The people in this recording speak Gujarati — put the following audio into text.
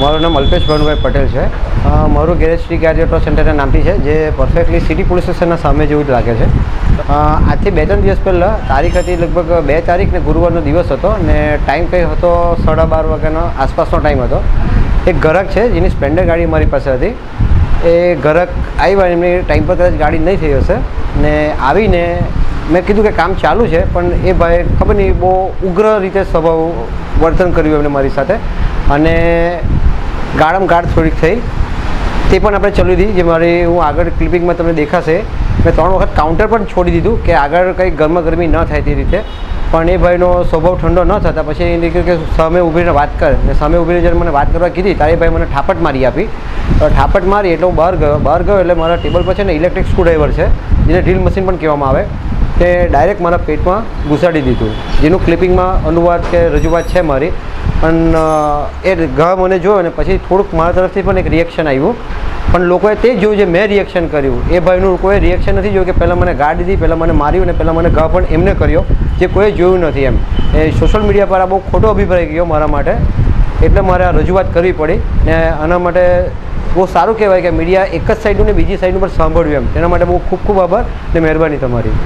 મારું નામ અલ્પેશ ભાનુભાઈ પટેલ છે. મારું ગેરેજ શ્રી ગાડી ઓટો સેન્ટરના નામથી છે, જે પરફેક્ટલી સિટી પોલીસ સ્ટેશનના સામે જેવું જ લાગે છે. આજથી બે ત્રણ દિવસ પહેલાં, તારીખ હતી લગભગ બે તારીખ ને ગુરુવારનો દિવસ હતો ને ટાઈમ કંઈ હતો સાડા બાર વાગ્યાનો આસપાસનો ટાઈમ હતો. એક ઘરક છે જેની સ્પ્લેન્ડર ગાડી મારી પાસે હતી. એ ઘરક આવ્યા એમની ટાઈમ પર કદાચ ગાડી નહીં થઈ હશે. ને આવીને મેં કીધું કે કામ ચાલુ છે, પણ એ ભાઈ ખબર નહીં બહુ ઉગ્ર રીતે સ્વભાવ વર્તન કર્યું એમને મારી સાથે. અને ગાળમ ગાળ થોડીક થઈ. તે પણ આપણે ચલાવી દીધી, જે મારી હું આગળ ક્લિપિંગમાં તમને દેખાશે. મેં ત્રણ વખત કાઉન્ટર પણ છોડી દીધું કે આગળ કંઈ ગરમા ગરમી ન થાય તે રીતે. પણ એ ભાઈનો સ્વભાવ ઠંડો ન થતા, પછી એને કહ્યું કે સામે ઊભીને વાત કર. ને સામે ઊભીને જ્યારે મને વાત કરવા કીધી, ત્યારે ભાઈ મને ઠાપટ મારી આપી. ઠાપટ મારી એટલે હું બહાર ગયો. બહાર ગયો એટલે મારા ટેબલ પર છે ને ઇલેક્ટ્રિક સ્ક્રૂડ્રાઈવર છે, જેને ડ્રીલ મશીન પણ કહેવામાં આવે. તે ડાયરેક્ટ મારા પેટમાં ઘૂસાડી દીધું. જેનું ક્લિપિંગમાં અનુવાદ કે રજૂઆત છે મારી. પણ એ ઘા મને જોયો ને પછી થોડુંક મારા તરફથી પણ એક રિએક્શન આવ્યું. પણ લોકોએ તે જોયું જે મેં રિએક્શન કર્યું. એ ભાઈનું કોઈ રિએક્શન નથી જોયું કે પહેલાં મને ગાળ દીધી, પહેલાં મને માર્યું અને પહેલાં મને ઘા પણ એમને કર્યો, જે કોઈએ જોયું નથી એમ. એ સોશિયલ મીડિયા પર આ બહુ ખોટો અભિપ્રાય ગયો મારા માટે. એટલે મારે આ રજૂઆત કરવી પડી ને આના માટે બહુ સારું કહેવાય કે મીડિયા એક જ સાઈડનું ને બીજી સાઈડનું પણ સાંભળ્યું એમ. એના માટે બહુ ખૂબ ખૂબ આભાર ને મહેરબાની તમારી.